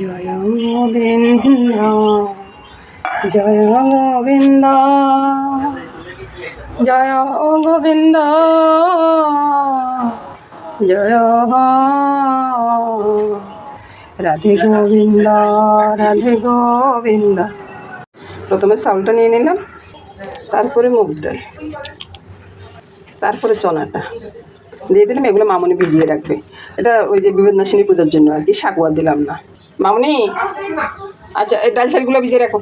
জয় গোবিন্দ জয় গোবিন্দ জয় গোবিন্দ, জয় রাধে গোবিন্দ রাধে গোবিন্দ। প্রথমে চাউলটা নিয়ে নিলাম। তারপরে মুগ ডাল তারপরে চনাটা। দিয়ে দিলাম এগুলো মামনি ভিজিয়ে রাখবে। এটা ওই যে বিবেদনাশিনী পূজার জন্য আর কি শাকুয়া দিলাম না। মামনি আচ্ছা এই ডাল চালগুলো ভিজিয়ে রাখো।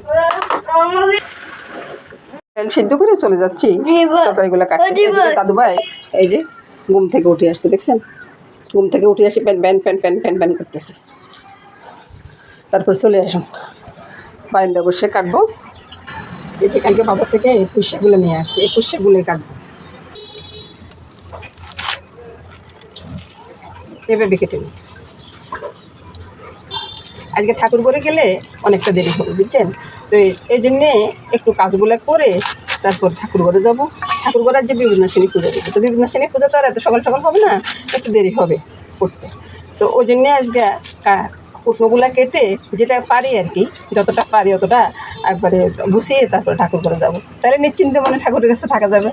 ডাল সিদ্ধ করে চলে যাচ্ছি। তরকারিগুলো কাটতে দাদু ভাই এই যে ঘুম থেকে উঠে আসছে দেখছেন? ঘুম থেকে উঠে আসি প্যান প্যান প্যান প্যান প্যান প্যান করতেছে। তারপর চলে আসুন। বারিন্দা বসে কাটবো। এই যে কালকে বাজার থেকে এই পুষাগুলো নিয়ে আসছি, এই পুষাগুলোই কাটবো। এভাবে কেটে নিই আজকে ঠাকুর করে গেলে অনেকটা দেরি হবে, বুঝছেন? তো এই- জন্যে একটু কাজগুলো করে তারপর ঠাকুর ঘরে যাব। ঠাকুর ঘরের যে বিবেদনাশিনী পূজা দেবো। তো বিবেদনাশিনী পুজো তো আর এত সকাল সকাল হবে না, একটু দেরি হবে করতে। তো ওই জন্যে আজকে কুটনোগুলা কেটে যেটা পারি আর কি, যতটা পারি অতটা একবারে গুছিয়ে তারপরে ঠাকুর করে যাব। তাহলে নিশ্চিন্তে মনে ঠাকুরের কাছে থাকা যাবে।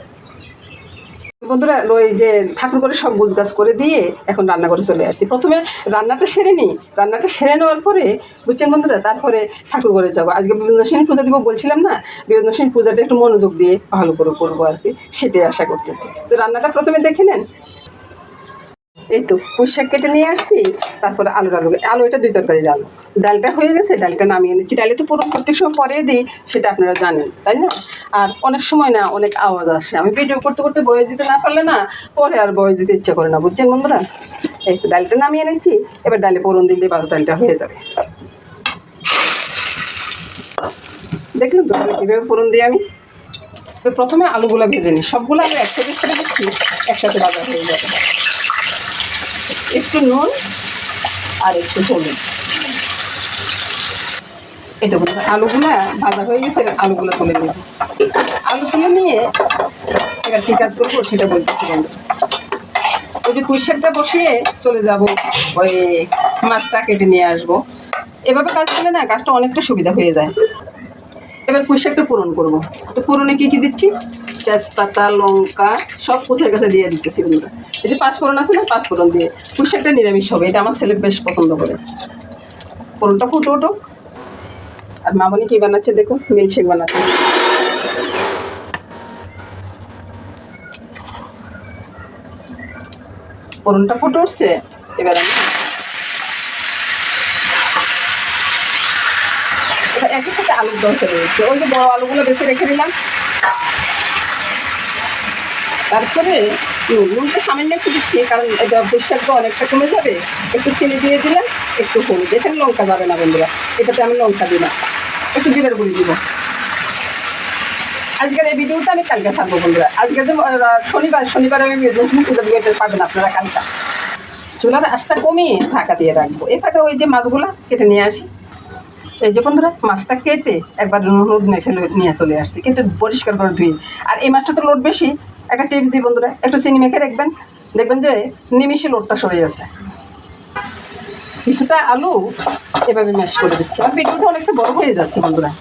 বন্ধুরা, ওই যে ঠাকুর করে সব গুছগাছ করে দিয়ে এখন রান্না করে চলে আসছি। প্রথমে রান্নাটা সেরে নিই। রান্নাটা সেরে নেওয়ার পরে, বুঝছেন বন্ধুরা, তারপরে ঠাকুর করে যাব। আজকে বিবেদনাশিনী পূজা দিব বলছিলাম না? বিবেদনাশিনী পূজাটা একটু মনোযোগ দিয়ে ভালো করে করব আর কি। সেটাই আশা করতেছি। তো রান্নাটা প্রথমে দেখে নেন। এই তো পুঁই শাক কেটে নিয়ে আসছি, তারপরে আলুর আলু আলু এটা দুই তরকারির আলু ডালটা হয়ে গেছে, ডালটা নামিয়ে নিচ্ছি ডালে তো পুরো প্রত্যেক সময় পরে দিই, সেটা আপনারা জানেন, তাই না? আর অনেক সময় না অনেক আওয়াজ আসে। আমি ভিডিও করতে করতে বয়স দিতে না পারলে না, পরে আর বয়স দিতে ইচ্ছা করে না, বুঝছেন বন্ধুরা? এই তো, ডালটা নামিয়ে নিচ্ছি এবার ডালে পরন দিলে বাস ডালটা হয়ে যাবে। দেখলেন তো কীভাবে ফোড়ন দিই আমি? প্রথমে আলুগুলো ভেজে নিই। সবগুলো আলু একসাথে দিচ্ছি, একসাথে বাজার হয়ে যাবে। একটু নুন আর একটু হলুদ। এটা বলতে আলুগুলা ভাজা হয়ে গেছে আলুগুলো তুলে নেব। আলু তুলে নিয়ে এবার কী কাজ করব সেটা বলতেছি ওই যে পুঁই শাকটা বসিয়ে চলে যাব, ওই মাছটা কেটে নিয়ে আসব। এভাবে কাজ করলে না কাজটা অনেকটা সুবিধা হয়ে যায়। এবার পুঁই শাকটা পূরণ করব। তো পূরণে কী কী দিচ্ছি? তেজপাতা, লঙ্কা, সব কুচের কাছে দিয়ে দিতেছি বন্ধুরা। এই যে পাঁচফোড়ন আছে না, পাঁচফোড়ন দিয়ে। পুঁই শাকটা নিরামিষ হবে, এটা আমার ছেলে বেশ পছন্দ করে। ফোড়নটা ফুটো ওটো আর মামনি কী বানাচ্ছে দেখো মিল্কশেক বানাচ্ছে। ফোড়নটা ফুটে উঠছে, এবার আমি একই সাথে আলুর দরকার রয়েছে ওই যে বড় আলুগুলো বেছে রেখে দিলাম। তারপরে নুন নুনটা সামান্য একটু দিচ্ছি, কারণ এটা বৈশাখ অনেকটা কমে যাবে। একটু চিনি দিয়ে দিলাম একটু হলুদ। এখানে লঙ্কা যাবে না, বন্ধুরা। এটাতে আমি লঙ্কা না। একটু জিরার গুঁড়ি দিব। আজকের এই ভিডিওটা আমি কালকে ছাড়বো, বন্ধুরা। আজকে যে শনিবার শনিবার আমি নতুন পূজা পাবেন আপনারা কালকা। চুলার আঁচটা কমিয়ে ঢাকা দিয়ে রাখব। এই ফাঁকা ওই যে মাছগুলো কেটে নিয়ে আসি। এই যে বন্ধুরা, মাছটা কেটে একবার হলুদ মেখে নিয়ে চলে আসছি। কিন্তু পরিষ্কার করে ধুই আর এই মাছটা তো লোড বেশি একটা টিপস দিই বন্ধুরা, একটু চিনি মেখে রাখবেন, দেখবেন যে নিমিষে লোডটা সরে আছে কিছুটা আলু এভাবে ম্যাশ করে দিচ্ছি। আর ভিডিওটা অনেকটা বড় হয়ে যাচ্ছে বন্ধুরা।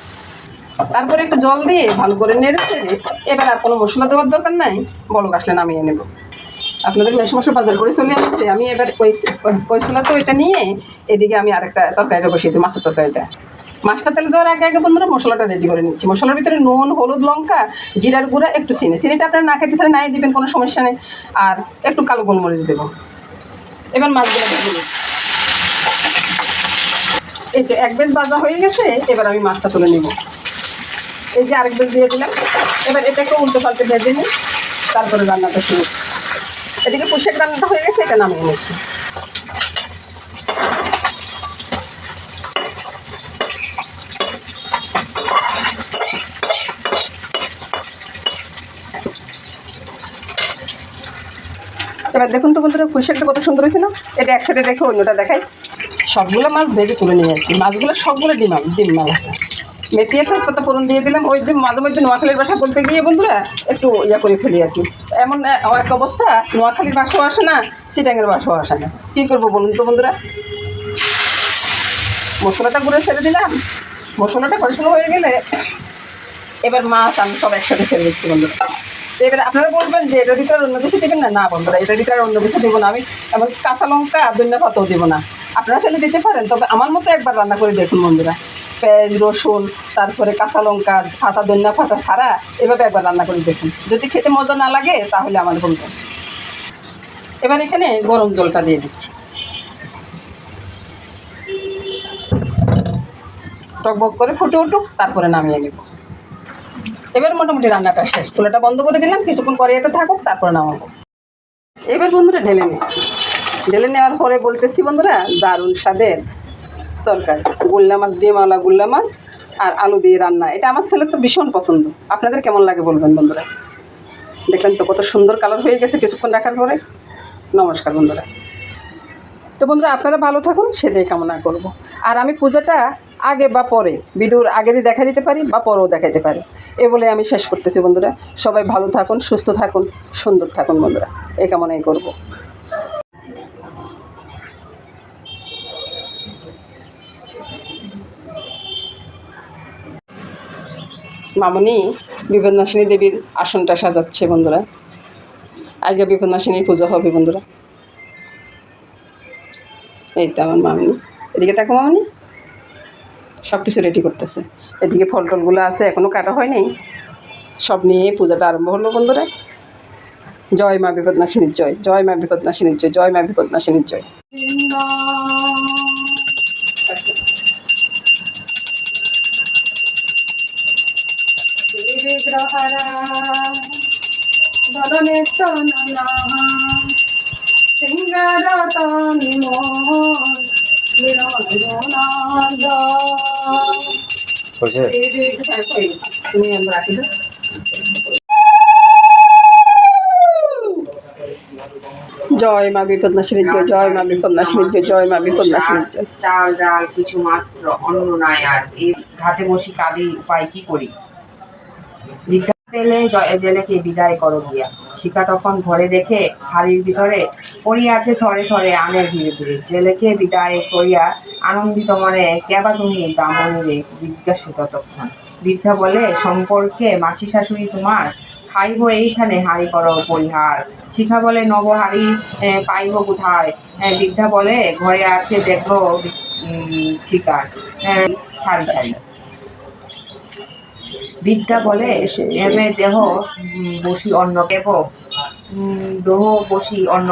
তারপরে একটু জল দিয়ে ভালো করে নেড়ে চেড়ে এবার আর কোনো মশলা দেওয়ার দরকার নাই, বলক আসলে নামিয়ে নেব। আপনাদের মেশ মশলা বাজার করে চলে আসছে। আমি এবার ওই ওই তো ওইটা নিয়ে এদিকে আমি আরেকটা তরকারিটা বসিয়ে দিই, মাছের তরকারিটা। মাছটা তেলে দেওয়ার আগে আগে বন্ধুরা মশলাটা রেডি করে নিচ্ছি। মশলার ভিতরে নুন, হলুদ, লঙ্কা, জিরার গুঁড়া একটু চিনি। চিনিটা আপনারা না খেতে চান নাই দিবেন, কোনো সমস্যা নেই। আর একটু কালো গোলমরিচ দেবো। এবার মাছগুলো নিই। এই যে এক বেজ বাজা হয়ে গেছে, এবার আমি মাছটা তুলে নিব। এই যে আরেক বেজ দিয়ে দিলাম। এবার এটাকে উল্টো পাল্টে ভেজে নিই। তারপরে রান্নাটা শুরু। এদিকে পুষেক রান্নাটা হয়ে গেছে, এটা নামিয়ে নিচ্ছি। এবার দেখুন তো বন্ধুরা পুষেকটা কত সুন্দর হয়েছে না? এটা এক সাইডে রেখে অন্যটা দেখাই। সবগুলো মাছ ভেজে তুলে নিয়ে আসছি। মাছগুলো সবগুলো ডিম ডিম মাছ আছে। মেথি তেজপাতা ফোড়ন দিয়ে দিলাম। ওই যে মাঝে মধ্যে নোয়াখালীর বাসা বলতে গিয়ে বন্ধুরা একটু ইয়া করে ফেলি আর কি। এমন এক অবস্থা নোয়াখালীর বাসাও আসে না সিটাঙের বাসাও আসে না। কী করব বলুন তো বন্ধুরা? মশলাটা গুঁড়ো ছেড়ে দিলাম। মশলাটা কষানো হয়ে গেলে এবার মাছ আমি সব একসাথে ছেড়ে দিচ্ছি বন্ধুরা। এবার আপনারা বলবেন যে এটা দিতে অন্য কিছু দেবেন না? না বন্ধুরা, এটা দিতে অন্য কিছু দেবো না। আমি এমন কাঁচা লঙ্কা আর ধন্য পাতাও দেবো না। আপনারা ফেলে দিতে পারেন, তবে আমার মতো একবার রান্না করে দেখুন বন্ধুরা। পেঁয়াজ রসুন, তারপরে কাঁচা লঙ্কা ফাটা ধন্য ফাটা ছাড়া এভাবে একবার রান্না করে দেখুন। যদি খেতে মজা না লাগে, তাহলে আমার বলবেন এবার এখানে গরম জলটা দিয়ে দিচ্ছি। টকবক করে ফুটে উঠুক, তারপরে নামিয়ে নেব। এবার মোটামুটি রান্নাটা শেষ। চুলাটা বন্ধ করে দিলাম, কিছুক্ষণ পরে এতে থাকুক, তারপরে নামাবো। এবার বন্ধুরা ঢেলে নিচ্ছি। ঢেলে নেওয়ার পরে বলতেছি বন্ধুরা, দারুণ স্বাদের তরকারি। গুল্লা মাছ দিয়ে মালা গুল্লা মাছ আর আলু দিয়ে রান্না। এটা আমার ছেলের তো ভীষণ পছন্দ। আপনাদের কেমন লাগে বলবেন বন্ধুরা? দেখলেন তো কত সুন্দর কালার হয়ে গেছে কিছুক্ষণ রাখার পরে। নমস্কার বন্ধুরা। তো বন্ধুরা, আপনারা ভালো থাকুন সেটাই কামনা করব। আর আমি পূজাটা আগে বা পরে, ভিডিওর আগে দিয়ে দেখা দিতে পারি বা পরেও দেখাতে পারি। এ বলে আমি শেষ করতেছি বন্ধুরা। সবাই ভালো থাকুন, সুস্থ থাকুন, সুন্দর থাকুন বন্ধুরা। এই কামনাই করব। মামনি, বিপদনাশিনী দেবীর আসনটা সাজাচ্ছে বন্ধুরা। আজকে বিপদনাশিনীর পুজো হবে বন্ধুরা। এই তো আমার মামনি। এদিকে দেখো মামনি। সব কিছু রেডি করতেছে। এদিকে ফল টলগুলো আছে এখনও কাটা হয়নি। সব নিয়ে পূজাটা আরম্ভ হলো বন্ধুরা। জয় মা বিপদনাশিনীর জয় জয় মা বিপদনাশিনীর জয় জয় মা বিপদনাশিনীর জয়। ধরনে তো নানা জয় মা বিপদনাশিনীর জয় জয় মা বিপদনাশিনীর জয় জয় মা বিপদনাশিনীর জয়। চাল ডাল কিছু মাত্র অন্ন নাই আর। এই ঘাটে বসি কাঁদি উপায় কি করি? বিদ্যা পেলে জ- জেলেকে বিদায় করো গিয়া। শিকা তখন ঘরে দেখে হাড়ির ভিতরে পড়িয়াছে থরে থরে আনে ধীরে ধীরে। জেলেকে বিদায় করিয়া আনন্দিত মনে কেবা তুমি ব্রাহ্মণীরে? জিজ্ঞাসু ততক্ষণ বৃদ্ধা বলে সম্পর্কে মাসি শাশুড়ি তোমার? খাইব এইখানে, হাড়ি করো পরিহার। শিখা বলে, নব হাড়ি পাইব কোথায়? বৃদ্ধা বলে, ঘরে আছে দেখো শিকার। সারি সারি। বিদ্যা বলে এবে দেহ বসি অন্ন উম, দেহ বসি অন্ন